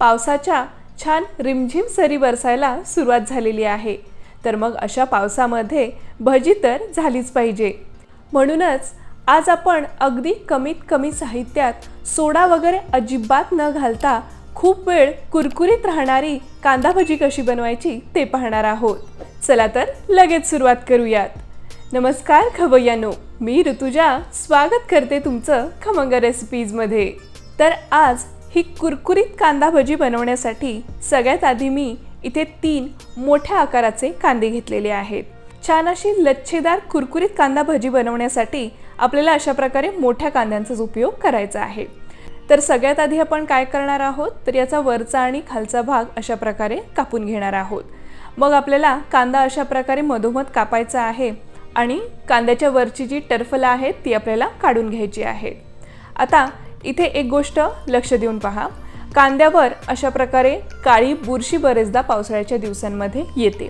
पावसाच्या छान रिमझिम सरी बरसायला सुरुवात झालेली आहे. तर मग अशा पावसामध्ये भजी तर झालीच पाहिजे. म्हणूनच आज आपण अगदी कमीत कमी साहित्यात सोडा वगैरे अजिबात न घालता खूप वेळ कुरकुरीत राहणारी कांदा भजी कशी बनवायची ते पाहणार आहोत. चला तर लगेच सुरुवात करूयात. नमस्कार खवय्यानो मी ऋतुजा स्वागत करते तुमचं खमंग रेसिपीजमध्ये तर आज ही कुरकुरीत कांदा भजी बनवण्यासाठी सगळ्यात आधी मी इथे तीन मोठ्या आकाराचे कांदे घेतलेले आहेत. छान अशी लच्छेदार कुरकुरीत कांदा भजी बनवण्यासाठी आपल्याला अशा प्रकारे मोठ्या कांद्यांचाच उपयोग करायचा आहे. तर सगळ्यात आधी आपण काय करणार आहोत? तर याचा वरचा आणि खालचा भाग अशा प्रकारे कापून घेणार आहोत. मग आपल्याला कांदा अशा प्रकारे मधोमध कापायचा आहे आणि कांद्याच्या वरची जी टर्फलं आहेत ती आपल्याला काढून घ्यायची आहे. आता इथे एक गोष्ट लक्ष देऊन पहा. कांद्यावर अशा प्रकारे काळी बुरशी बरेचदा पावसाळ्याच्या दिवसांमध्ये येते.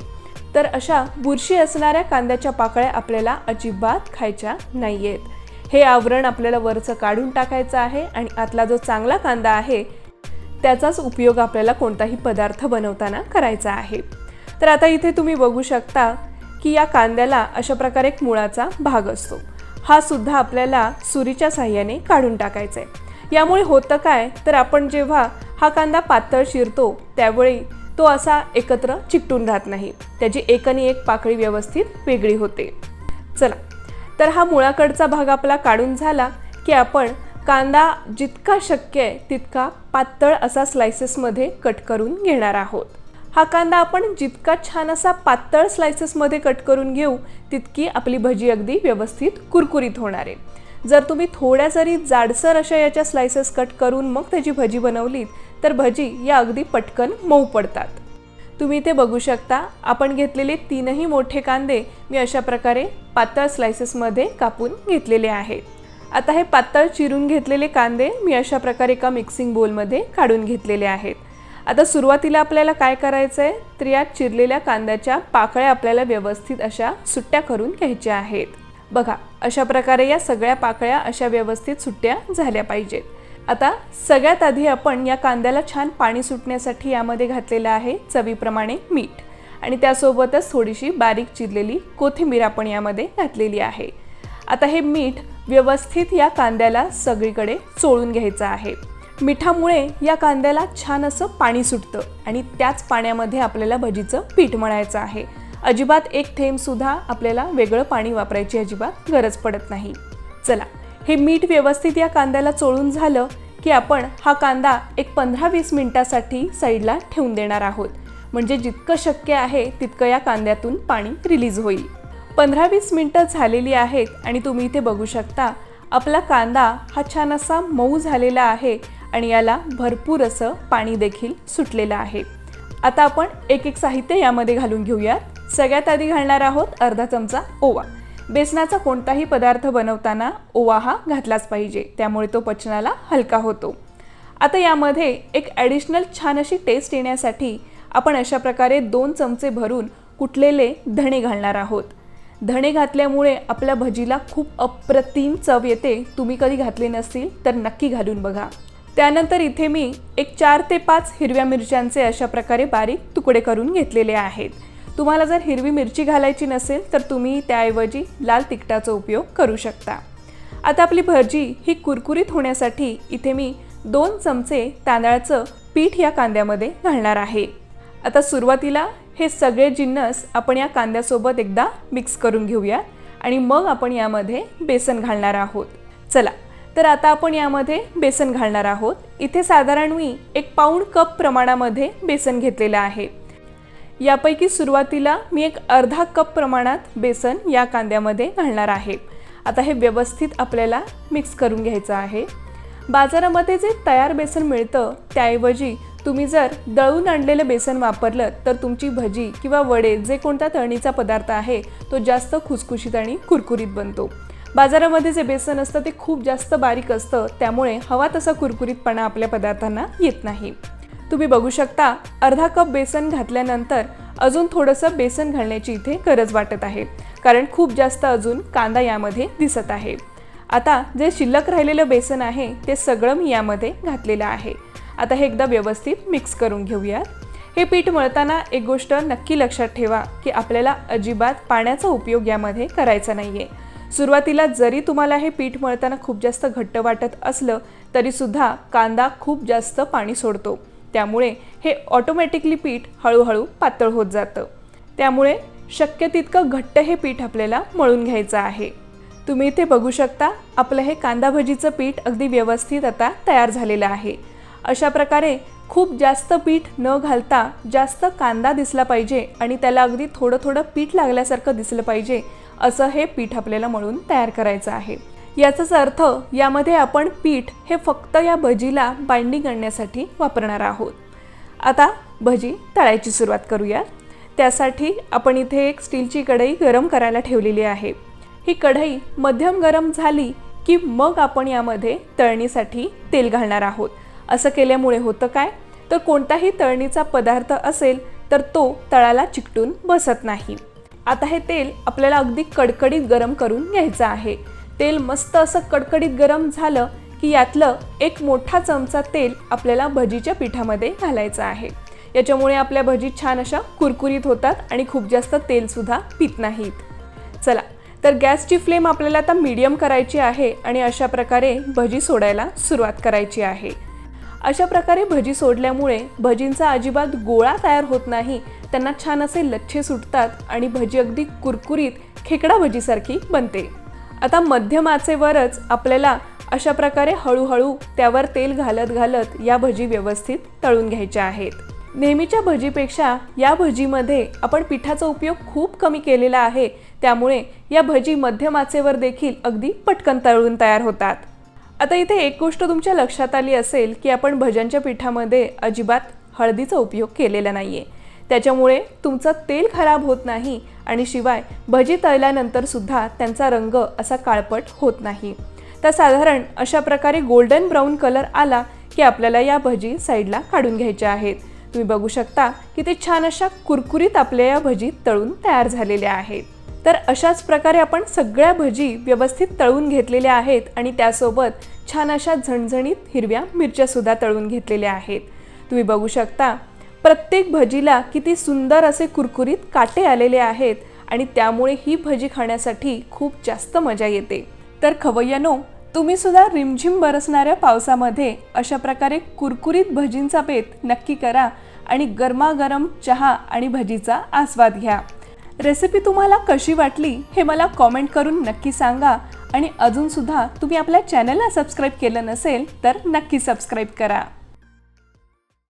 तर अशा बुरशी असणाऱ्या कांद्याच्या पाकळ्या आपल्याला अजिबात खायच्या नाही आहेत हे आवरण आपल्याला वरचं काढून टाकायचं आहे आणि आतला जो चांगला कांदा आहे त्याचाच उपयोग आपल्याला कोणताही पदार्थ बनवताना करायचा आहे. तर आता इथे तुम्ही बघू शकता की या कांद्याला अशा प्रकारे एक मुळाचा भाग असतो. हा सुद्धा आपल्याला सुरीच्या साह्याने काढून टाकायचा आहे यामुळे होतं काय? तर आपण जेव्हा हा कांदा पातळ शिरतो त्यावेळी तो असा एकत्र चिकटून राहत नाही. त्याची एक आणि एक पाकळी व्यवस्थित वेगळी होते. चला तर हा मुळाकडचा भाग आपला काढून झाला की आपण कांदा जितका शक्य आहे तितका पातळ असा स्लायसेसमध्ये कट करून घेणार आहोत. हा कांदा आपण जितका छान असा पातळ स्लायसेसमध्ये कट करून घेऊ तितकी आपली भजी अगदी व्यवस्थित कुरकुरीत होणार आहे. जर तुम्ही थोड्या जरी जाडसर अशा याच्या स्लायसेस कट करून मग त्याची भजी बनवलीत तर भजी या अगदी पटकन मऊ पडतात. तुम्ही ते बघू शकता आपण घेतलेले तीनही मोठे कांदे मी अशा प्रकारे पातळ स्लायसेसमध्ये कापून घेतलेले आहेत. आता हे पातळ चिरून घेतलेले कांदे मी अशा प्रकारे एका मिक्सिंग बोलमध्ये काढून घेतलेले आहेत. आता सुरुवातीला आपल्याला काय करायचं आहे तर या चिरलेल्या कांद्याच्या पाकळ्या आपल्याला व्यवस्थित अशा सुट्ट्या करून घ्यायच्या आहेत. बघा अशा प्रकारे या सगळ्या पाकळ्या अशा व्यवस्थित सुट्ट्या झाल्या पाहिजेत. आता सगळ्यात आधी आपण या कांद्याला छान पाणी सुटण्यासाठी यामध्ये घातलेलं आहे चवीप्रमाणे मीठ. आणि त्यासोबतच थोडीशी बारीक चिरलेली कोथिंबीर आपण यामध्ये घातलेली आहे. आता हे मीठ व्यवस्थित या कांद्याला सगळीकडे चोळून घ्यायचं आहे. मिठामुळे या कांद्याला छान असं पाणी सुटतं आणि त्याच पाण्यामध्ये आपल्याला भजीचं पीठ मळायचं आहे. अजिबात एक थेंबसुद्धा आपल्याला वेगळं पाणी वापरायची अजिबात गरज पडत नाही. चला हे मीठ व्यवस्थित या कांद्याला चोळून झालं की आपण हा कांदा एक पंधरा वीस मिनिटासाठी साईडला ठेवून देणार आहोत. म्हणजे जितकं शक्य आहे तितकं या कांद्यातून पाणी रिलीज होईल. पंधरा वीस मिनटं झालेली आहेत आणि तुम्ही इथे बघू शकता आपला कांदा हा छान असा मऊ झालेला आहे आणि याला भरपूर असं पाणी देखील सुटलेलं आहे. आता आपण एक एक साहित्य यामध्ये घालून घेऊयात. सगळ्यात आधी घालणार आहोत अर्धा चमचा ओवा. बेसनाचा कोणताही पदार्थ बनवताना ओवा हा घातलाच पाहिजे त्यामुळे तो पचनाला हलका होतो. आता यामध्ये एक ॲडिशनल छान अशी टेस्ट येण्यासाठी आपण अशा प्रकारे दोन चमचे भरून कुटलेले धणे घालणार आहोत. धणे घातल्यामुळे आपल्या भजीला खूप अप्रतिम चव येते. तुम्ही कधी घातले नसतील तर नक्की घालून बघा. त्यानंतर इथे मी एक चार ते पाच हिरव्या मिरच्यांचे अशा प्रकारे बारीक तुकडे करून घेतलेले आहेत. तुम्हाला जर हिरवी मिरची घालायची नसेल तर तुम्ही त्याऐवजी लाल तिखटाचा उपयोग करू शकता. आता आपली भजी ही कुरकुरीत होण्यासाठी इथे मी दोन चमचे तांदळाचं पीठ या कांद्यामध्ये घालणार आहे. आता सुरुवातीला हे सगळे जिन्नस आपण या कांद्यासोबत एकदा मिक्स करून घेऊया आणि मग आपण यामध्ये बेसन घालणार आहोत. चला तर आता आपण यामध्ये बेसन घालणार आहोत. इथे साधारण मी एक पाऊण कप प्रमाणामध्ये बेसन घेतलेलं आहे. यापैकी सुरुवातीला मी एक अर्धा कप प्रमाणात बेसन या कांद्यामध्ये घालणार आहे. आता हे व्यवस्थित आपल्याला मिक्स करून घ्यायचं आहे. बाजारामध्ये जे तयार बेसन मिळतं त्याऐवजी तुम्ही जर दळून आणलेलं बेसन वापरलं तर तुमची भजी किंवा वडे जे कोणता तळणीचा पदार्थ आहे तो जास्त खुसखुशीत आणि कुरकुरीत बनतो. बाजारामध्ये जे बेसन असतं ते खूप जास्त बारीक असतं त्यामुळे हवा तसा कुरकुरीतपणा आपल्या पदार्थांना येत नाही. तुम्ही बघू शकता अर्धा कप बेसन घातल्यानंतर अजून थोडंसं बेसन घालण्याची इथे गरज वाटत आहे कारण खूप जास्त अजून कांदा यामध्ये दिसत आहे. आता जे शिल्लक राहिलेलं बेसन आहे ते सगळं मी यामध्ये घातलेलं आहे. आता हे एकदा व्यवस्थित मिक्स करून घेऊयात हे पीठ मळताना एक गोष्ट नक्की लक्षात ठेवा की आपल्याला अजिबात पाण्याचा उपयोग यामध्ये करायचा नाही आहे सुरुवातीला जरी तुम्हाला हे पीठ मळताना खूप जास्त घट्ट वाटत असलं तरीसुद्धा कांदा खूप जास्त पाणी सोडतो. त्यामुळे हे ऑटोमॅटिकली पीठ हळूहळू पातळ होत जातं. त्यामुळे शक्य तितकं घट्ट हे पीठ आपल्याला मळून घ्यायचं आहे. तुम्ही इथे बघू शकता आपलं हे कांदा भजीचं पीठ अगदी व्यवस्थित आता तयार झालेलं आहे. अशा प्रकारे खूप जास्त पीठ न घालता जास्त कांदा दिसला पाहिजे आणि त्याला अगदी थोडं थोडं पीठ लागल्यासारखं दिसलं पाहिजे असं हे पीठ आपल्याला मळून तयार करायचं आहे. याचाच अर्थ यामध्ये आपण पीठ हे फक्त या भजीला बाइंडिंग करण्यासाठी वापरणार आहोत. आता भजी तळायची सुरुवात करूया त्यासाठी आपण इथे एक स्टीलची कढई गरम करायला ठेवलेली आहे. ही कढई मध्यम गरम झाली की मग आपण यामध्ये तळणीसाठी तेल घालणार आहोत. असं केल्यामुळे होतं काय? तर कोणताही तळणीचा पदार्थ असेल तर तो तळाला चिकटून बसत नाही. आता हे तेल आपल्याला अगदी कडकडीत गरम करून घ्यायचं आहे. तेल मस्त असं कडकडीत गरम झालं की यातलं एक मोठा चमचा तेल आपल्याला भजीच्या पिठामध्ये घालायचं आहे. याच्यामुळे आपल्या भजी छान अशा कुरकुरीत होतात आणि खूप जास्त तेलसुद्धा पित नाहीत. चला तर गॅसची फ्लेम आपल्याला आता मीडियम करायची आहे आणि अशा प्रकारे भजी सोडायला सुरुवात करायची आहे. अशा प्रकारे भजी सोडल्यामुळे भजींचा अजिबात गोळा तयार होत नाही त्यांना छान असे लच्छे सुटतात आणि भजी अगदी कुरकुरीत खेकडा भजीसारखी बनते. आता मध्यम आचेवरच आपल्याला अशा प्रकारे हळूहळू त्यावर तेल घालत घालत या भजी व्यवस्थित तळून घ्यायच्या आहेत. नेहमीच्या भजीपेक्षा या भजीमध्ये आपण पिठाचा उपयोग खूप कमी केलेला आहे त्यामुळे या भजी मध्यम आचेवर देखील अगदी पटकन तळून तयार होतात. आता इथे एक गोष्ट तुमच्या लक्षात आली असेल की आपण भज्यांच्या पिठामध्ये अजिबात हळदीचा उपयोग केलेला नाही आहे त्याच्यामुळे तुमचं तेल खराब होत नाही आणि शिवाय भजी तळल्यानंतर सुद्धा त्यांचा रंग असा काळपट होत नाही. तर साधारण अशा प्रकारे गोल्डन ब्राऊन कलर आला की आपल्याला या भजी साईडला काढून घ्यायच्या आहेत. तुम्ही बघू शकता की ते छान अशा कुरकुरीत आपल्या या भजी तळून तयार झालेल्या आहेत. तर अशाच प्रकारे आपण सगळ्या भजी व्यवस्थित तळून घेतलेल्या आहेत आणि त्यासोबत छान अशा झणझणीत हिरव्या मिरच्यासुद्धा तळून घेतलेल्या आहेत. तुम्ही बघू शकता प्रत्येक भजीला किती सुंदर असे कुरकुरीत काटे आलेले आहेत आणि त्यामुळे ही भजी खाण्यासाठी खूप जास्त मजा येते. तर खवय्यानो तुम्ही सुद्धा रिमझिम बरसणाऱ्या पावसामध्ये अशा प्रकारे कुरकुरीत भजींचा बेत नक्की करा आणि गरमागरम चहा आणि भजीचा आस्वाद घ्या. रेसिपी तुम्हाला कशी वाटली हे मला कॉमेंट करून नक्की सांगा आणि अजूनसुद्धा तुम्ही आपल्या चॅनलला सबस्क्राईब केलं नसेल तर नक्की सबस्क्राईब करा.